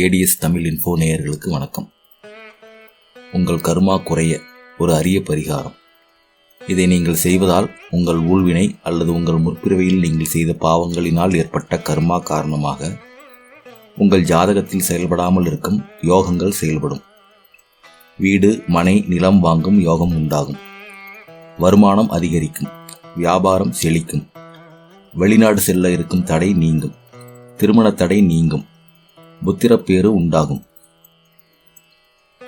ADS Tamil info நேயர்களுக்கு வணக்கம். உங்கள் கர்மா குறைய ஒரு அரிய பரிகாரம். இதை நீங்கள் செய்வதால் உங்கள் ஊழ்வினை அல்லது உங்கள் முற்பிறவையில் நீங்கள் செய்த பாவங்களினால் ஏற்பட்ட கர்மா காரணமாக உங்கள் ஜாதகத்தில் செயல்படாமல் இருக்கும் யோகங்கள் செயல்படும். வீடு மனை நிலம் வாங்கும் யோகம் உண்டாகும். வருமானம் அதிகரிக்கும் வியாபாரம் செழிக்கும் வெளிநாடு செல்ல இருக்கும் தடை நீங்கும் திருமண தடை நீங்கும் புத்திரப்பேறு உண்டாகும்.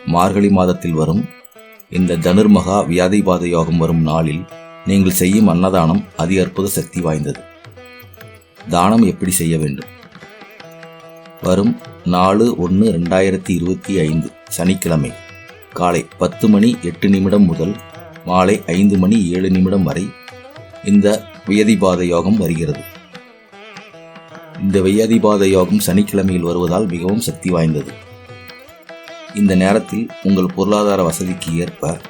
மார்கழி மாதத்தில் வரும் இந்த தனுர்மகா வியாதிபாத யோகம் வரும் நாளில் நீங்கள் செய்யும் அன்னதானம் அதி அற்புத சக்தி வாய்ந்தது. தானம் எப்படி செய்ய வேண்டும்? வரும் நாலு ஒன்று ரெண்டாயிரத்தி இருபத்தி ஐந்து சனிக்கிழமை காலை பத்து மணி எட்டு நிமிடம் முதல் மாலை ஐந்து மணி ஏழு நிமிடம் வரை இந்த வியதிபாத யோகம் வருகிறது. இந்த வையாதிபாத யோகம் சனிக்கிழமையில் வருவதால் மிகவும் சக்தி வாய்ந்தது. இந்த நேரத்தில் உங்கள் பொருளாதார வசதிக்கு ஏற்ப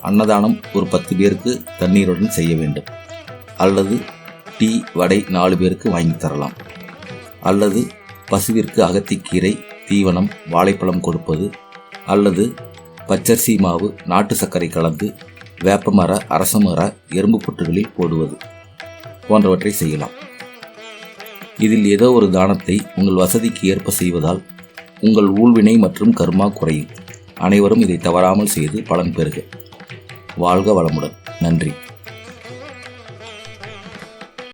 அன்னதானம் ஒரு பத்து பேருக்கு தண்ணீருடன் செய்ய வேண்டும். அல்லது டீ வடை நாலு பேருக்கு வாங்கி தரலாம். அல்லது பசுவிற்கு அகத்திக்கீரை தீவனம் வாழைப்பழம் கொடுப்பது அல்லது பச்சரிசி மாவு நாட்டு சர்க்கரை கலந்து வேப்பமர அரசமர எறும்பு புற்றுகளில் போடுவது போன்றவற்றை செய்யலாம். இதில் ஏதோ ஒரு தானத்தை உங்கள் வசதிக்கு ஏற்ப செய்வதால் உங்கள் ஊழ்வினை மற்றும் கர்மா குறையும். அனைவரும் இதை தவறாமல் செய்து பலன் பெறுக. வாழ்க வளமுடன். நன்றி.